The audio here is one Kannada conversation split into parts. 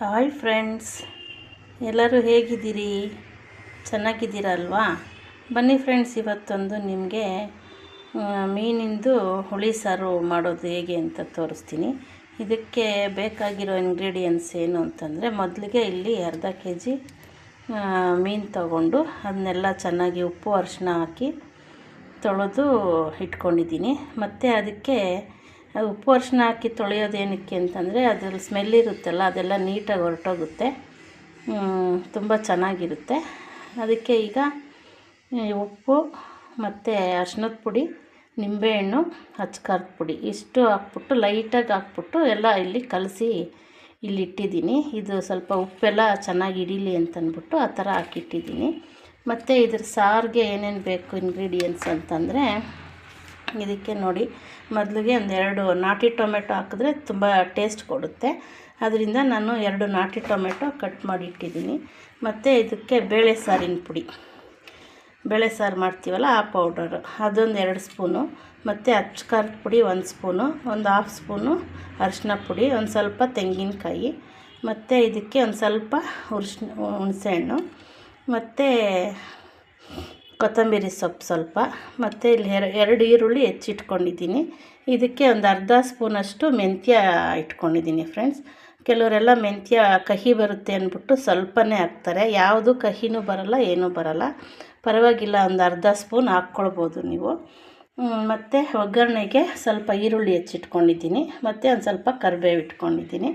ಹಾಯ್ ಫ್ರೆಂಡ್ಸ್, ಎಲ್ಲರೂ ಹೇಗಿದ್ದೀರಿ? ಚೆನ್ನಾಗಿದ್ದೀರಲ್ವಾ? ಬನ್ನಿ ಫ್ರೆಂಡ್ಸ್, ಇವತ್ತೊಂದು ನಿಮಗೆ ಮೀನಿಂದು ಹುಳಿ ಸಾರು ಮಾಡೋದು ಹೇಗೆ ಅಂತ ತೋರಿಸ್ತೀನಿ. ಇದಕ್ಕೆ ಬೇಕಾಗಿರೋ ಇಂಗ್ರೀಡಿಯೆಂಟ್ಸ್ ಏನು ಅಂತಂದರೆ, ಮೊದಲಿಗೆ ಇಲ್ಲಿ ಅರ್ಧ ಕೆ ಜಿ ಮೀನು ತಗೊಂಡು ಅದನ್ನೆಲ್ಲ ಚೆನ್ನಾಗಿ ಉಪ್ಪು ಅರಿಶಿನ ಹಾಕಿ ತೊಳೆದು ಇಟ್ಕೊಂಡಿದ್ದೀನಿ. ಮತ್ತು ಅದಕ್ಕೆ ಅದು ಉಪ್ಪು ಅರಿಶಿನ ಹಾಕಿ ತೊಳೆಯೋದು ಏನಕ್ಕೆ ಅಂತಂದರೆ ಅದ್ರಲ್ಲಿ ಸ್ಮೆಲ್ ಇರುತ್ತಲ್ಲ, ಅದೆಲ್ಲ ನೀಟಾಗಿ ಹೊರಟೋಗುತ್ತೆ. ತುಂಬ ಚೆನ್ನಾಗಿರುತ್ತೆ. ಅದಕ್ಕೆ ಈಗ ಉಪ್ಪು ಮತ್ತು ಅರ್ಶಿನದ ಪುಡಿ, ನಿಂಬೆಹಣ್ಣು ಹಚ್ಕಾರದ ಪುಡಿ, ಇಷ್ಟು ಹಾಕ್ಬಿಟ್ಟು ಲೈಟಾಗಿ ಹಾಕ್ಬಿಟ್ಟು ಎಲ್ಲ ಇಲ್ಲಿ ಕಲಸಿ ಇಲ್ಲಿ ಇಟ್ಟಿದ್ದೀನಿ. ಇದು ಸ್ವಲ್ಪ ಉಪ್ಪೆಲ್ಲ ಚೆನ್ನಾಗಿ ಹಿಡೀಲಿ ಅಂತಂದ್ಬಿಟ್ಟು ಆ ಥರ ಹಾಕಿಟ್ಟಿದ್ದೀನಿ. ಮತ್ತು ಇದ್ರ ಸಾರಿಗೆ ಏನೇನು ಬೇಕು ಇಂಗ್ರೀಡಿಯೆಂಟ್ಸ್ ಅಂತಂದರೆ ಇದಕ್ಕೆ ನೋಡಿ ಮೊದಲಿಗೆ ಒಂದೆರಡು ನಾಟಿ ಟೊಮೆಟೊ ಹಾಕಿದ್ರೆ ತುಂಬ ಟೇಸ್ಟ್ ಕೊಡುತ್ತೆ. ಅದರಿಂದ ನಾನು ಎರಡು ನಾಟಿ ಟೊಮೆಟೊ ಕಟ್ ಮಾಡಿ ಇಟ್ಟಿದ್ದೀನಿ ಮತ್ತು ಇದಕ್ಕೆ ಬೇಳೆ ಸಾರಿನ ಪುಡಿ. ಬೇಳೆ ಸಾರು ಮಾಡ್ತೀವಲ್ಲ ಆ ಪೌಡರು. ಅದೊಂದು ಎರಡು ಸ್ಪೂನು. ಮತ್ತು ಅಚ್ಕಾರದ ಪುಡಿ ಒಂದು ಸ್ಪೂನು. ಒಂದು ಹಾಫ್ ಸ್ಪೂನು ಅರಿಶಿನ ಪುಡಿ. ಒಂದು ಸ್ವಲ್ಪ ತೆಂಗಿನಕಾಯಿ. ಮತ್ತು ಇದಕ್ಕೆ ಒಂದು ಸ್ವಲ್ಪ ಹುರ್ಶಿನ ಹುಣಸೆಹಣ್ಣು ಮತ್ತು ಕೊತ್ತಂಬರಿ ಸೊಪ್ಪು ಸ್ವಲ್ಪ. ಮತ್ತು ಇಲ್ಲಿ ಎರಡು ಈರುಳ್ಳಿ ಹೆಚ್ಚಿಟ್ಕೊಂಡಿದ್ದೀನಿ. ಇದಕ್ಕೆ ಒಂದು ಅರ್ಧ ಸ್ಪೂನಷ್ಟು ಮೆಂತ್ಯ ಇಟ್ಕೊಂಡಿದ್ದೀನಿ ಫ್ರೆಂಡ್ಸ್. ಕೆಲವರೆಲ್ಲ ಮೆಂತ್ಯ ಕಹಿ ಬರುತ್ತೆ ಅಂದ್ಬಿಟ್ಟು ಸ್ವಲ್ಪನೇ ಹಾಕ್ತಾರೆ. ಯಾವುದು ಕಹಿನೂ ಬರಲ್ಲ, ಏನೂ ಬರಲ್ಲ. ಪರವಾಗಿಲ್ಲ, ಒಂದು ಅರ್ಧ ಸ್ಪೂನ್ ಹಾಕ್ಕೊಳ್ಬೋದು ನೀವು. ಮತ್ತು ಒಗ್ಗರಣೆಗೆ ಸ್ವಲ್ಪ ಈರುಳ್ಳಿ ಹೆಚ್ಚಿಟ್ಕೊಂಡಿದ್ದೀನಿ. ಮತ್ತು ಒಂದು ಸ್ವಲ್ಪ ಕರಿಬೇವು ಇಟ್ಕೊಂಡಿದ್ದೀನಿ.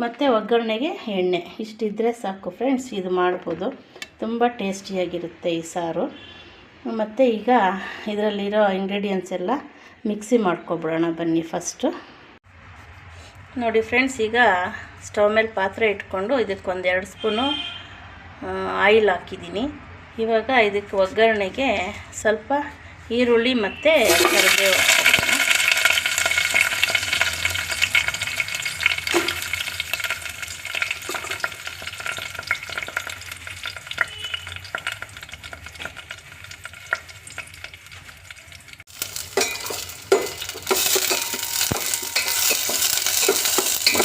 ಮತ್ತು ಒಗ್ಗರಣೆಗೆ ಎಣ್ಣೆ. ಇಷ್ಟಿದ್ದರೆ ಸಾಕು ಫ್ರೆಂಡ್ಸ್, ಇದು ಮಾಡ್ಬೋದು. ತುಂಬ ಟೇಸ್ಟಿಯಾಗಿರುತ್ತೆ ಈ ಸಾರು. ಮತ್ತು ಈಗ ಇದರಲ್ಲಿರೋ ಇಂಗ್ರೀಡಿಯೆಂಟ್ಸ್ ಎಲ್ಲ ಮಿಕ್ಸಿ ಮಾಡ್ಕೊಬಿಡೋಣ ಬನ್ನಿ ಫಸ್ಟು ನೋಡಿ ಫ್ರೆಂಡ್ಸ್ ಈಗ ಸ್ಟವ್ ಮೇಲೆ ಪಾತ್ರೆ ಇಟ್ಕೊಂಡು ಇದಕ್ಕೊಂದು ಎರಡು ಸ್ಪೂನು ಆಯಿಲ್ ಹಾಕಿದ್ದೀನಿ. ಇವಾಗ ಇದಕ್ಕೆ ಒಗ್ಗರಣೆಗೆ ಸ್ವಲ್ಪ ಈರುಳ್ಳಿ ಮತ್ತು ಕರಿಬೇವು ಹಾಕ್ಕೊಬಿಡೋಣ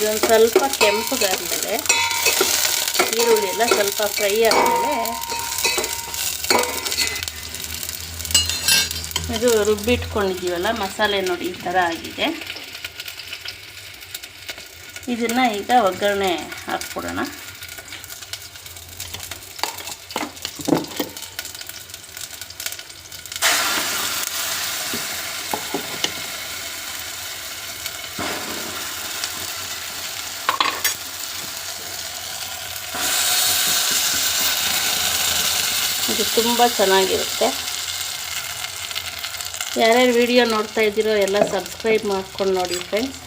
ಇದೊಂದು ಸ್ವಲ್ಪ ಕೆಂಪಗಾದ್ಮೇಲೆ ಈರುಳ್ಳಿ ಎಲ್ಲ ಸ್ವಲ್ಪ ಫ್ರೈ ಆದಮೇಲೆ ಇದು ರುಬ್ಬಿಟ್ಕೊಂಡಿದ್ದೀವಲ್ಲ, ಮಸಾಲೆ ನೋಡಿ ಈ ಥರ ಆಗಿದೆ. ಇದನ್ನು ಈಗ ಒಗ್ಗರಣೆ ಹಾಕ್ಬಿಡೋಣ. ಇದು ತುಂಬ ಚೆನ್ನಾಗಿರುತ್ತೆ. ಯಾರ್ಯಾರು ವಿಡಿಯೋ ನೋಡ್ತಾ ಇದ್ದೀರೋ ಎಲ್ಲ ಸಬ್ಸ್ಕ್ರೈಬ್ ಮಾಡ್ಕೊಂಡು ನೋಡಿ ಫ್ರೆಂಡ್ಸ್.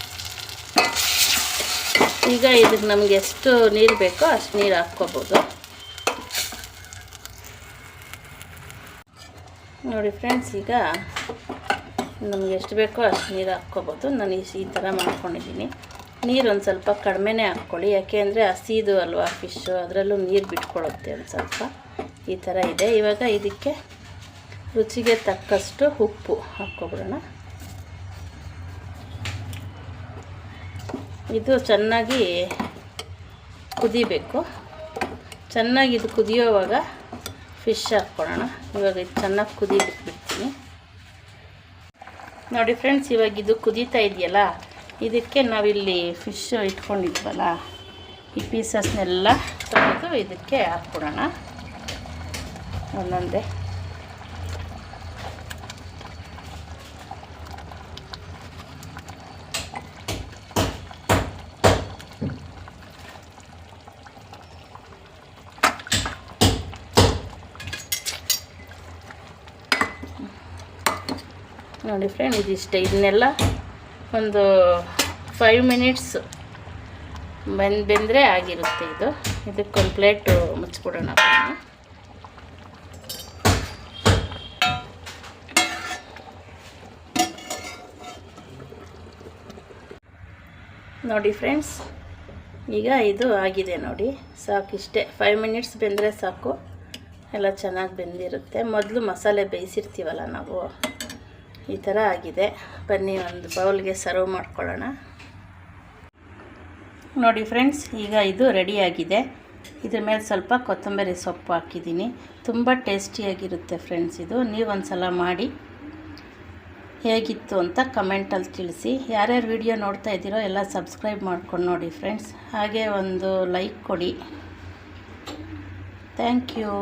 ಈಗ ಇದಕ್ಕೆ ನಮಗೆ ಎಷ್ಟು ನೀರು ಬೇಕೋ ಅಷ್ಟು ನೀರು ಹಾಕ್ಕೋಬೋದು. ನೋಡಿ ಫ್ರೆಂಡ್ಸ್, ಈಗ ನಮಗೆ ಎಷ್ಟು ಬೇಕೋ ಅಷ್ಟು ನೀರು ಹಾಕ್ಕೋಬೋದು. ನಾನು ಈ ಥರ ಮಾಡ್ಕೊಂಡಿದ್ದೀನಿ. ನೀರು ಒಂದು ಸ್ವಲ್ಪ ಕಡಿಮೆನೇ ಹಾಕ್ಕೊಳ್ಳಿ. ಯಾಕೆ ಅಂದರೆ ಹಸಿದು ಅಲ್ವಾ ಫಿಶ್ಶು ಅದರಲ್ಲೂ ನೀರು ಬಿಟ್ಕೊಳ್ಳುತ್ತೆ ಒಂದು ಸ್ವಲ್ಪ. ಈ ಥರ ಇದೆ. ಇವಾಗ ಇದಕ್ಕೆ ರುಚಿಗೆ ತಕ್ಕಷ್ಟು ಉಪ್ಪು ಹಾಕ್ಕೊಬಿಡೋಣ. ಇದು ಚೆನ್ನಾಗಿ ಕುದಿಬೇಕು. ಚೆನ್ನಾಗಿ ಇದು ಕುದಿಯೋವಾಗ ಫಿಶ್ ಹಾಕ್ಕೊಳ್ಳೋಣ ಇವಾಗ ಇದು ಚೆನ್ನಾಗಿ ಕುದಿ ಬಿಟ್ಬಿಡ್ತೀನಿ ನೋಡಿ ಫ್ರೆಂಡ್ಸ್ ಇವಾಗ ಇದು ಕುದೀತಾ ಇದೆಯಲ್ಲ, ಇದಕ್ಕೆ ನಾವಿಲ್ಲಿ ಫಿಶ್ ಇಟ್ಕೊಂಡಿದ್ವಲ್ಲ, ಈ ಪೀಸಸ್ನೆಲ್ಲ ತೆಗೆದು ಇದಕ್ಕೆ ಹಾಕ್ಬಿಡೋಣ ಒಂದೊಂದೇ. ನೋಡಿ ಫ್ರೆಂಡ್ ಇದಿಷ್ಟೇ ಇದನ್ನೆಲ್ಲ ಒಂದು ಫೈವ್ ಮಿನಿಟ್ಸ್ ಬೆಂದು, ಬೆಂದರೆ ಆಗಿರುತ್ತೆ ಇದು. ಇದಕ್ಕೊಂದು ಪ್ಲೇಟು ಮುಚ್ಚಿಬಿಡೋಣ. ನೋಡಿ ಫ್ರೆಂಡ್ಸ್, ಈಗ ಇದು ಆಗಿದೆ ನೋಡಿ. ಸಾಕು ಇಷ್ಟೇ ಫೈವ್ ಮಿನಿಟ್ಸ್ ಬೆಂದರೆ ಸಾಕು. ಎಲ್ಲ ಚೆನ್ನಾಗಿ ಬೆಂದಿರುತ್ತೆ. ಮೊದಲು ಮಸಾಲೆ ಬೇಯಿಸಿರ್ತೀವಲ್ಲ ನಾವು, ಈ ಥರ ಆಗಿದೆ. ಬನ್ನಿ, ಒಂದು ಬೌಲ್ಗೆ ಸರ್ವ್ ಮಾಡ್ಕೊಳ್ಳೋಣ. ನೋಡಿ ಫ್ರೆಂಡ್ಸ್, ಈಗ ಇದು ರೆಡಿಯಾಗಿದೆ ಇದ್ರ ಮೇಲೆ ಸ್ವಲ್ಪ ಕೊತ್ತಂಬರಿ ಸೊಪ್ಪು ಹಾಕಿದ್ದೀನಿ. ತುಂಬ ಟೇಸ್ಟಿಯಾಗಿರುತ್ತೆ ಫ್ರೆಂಡ್ಸ್ ಇದು. ನೀವೊಂದು ಸಲ ಮಾಡಿ. ಹೇಗಿತ್ತು ಅಂತ ಕಮೆಂಟಲ್ಲಿ ತಿಳಿಸಿ. ಯಾರ್ಯಾರು ವಿಡಿಯೋ ನೋಡ್ತಾ ಇದ್ದೀರೋ ಎಲ್ಲ ಸಬ್ಸ್ಕ್ರೈಬ್ ಮಾಡ್ಕೊಂಡು ನೋಡಿ ಫ್ರೆಂಡ್ಸ್. ಹಾಗೆ ಒಂದು ಲೈಕ್ ಕೊಡಿ. Thank you.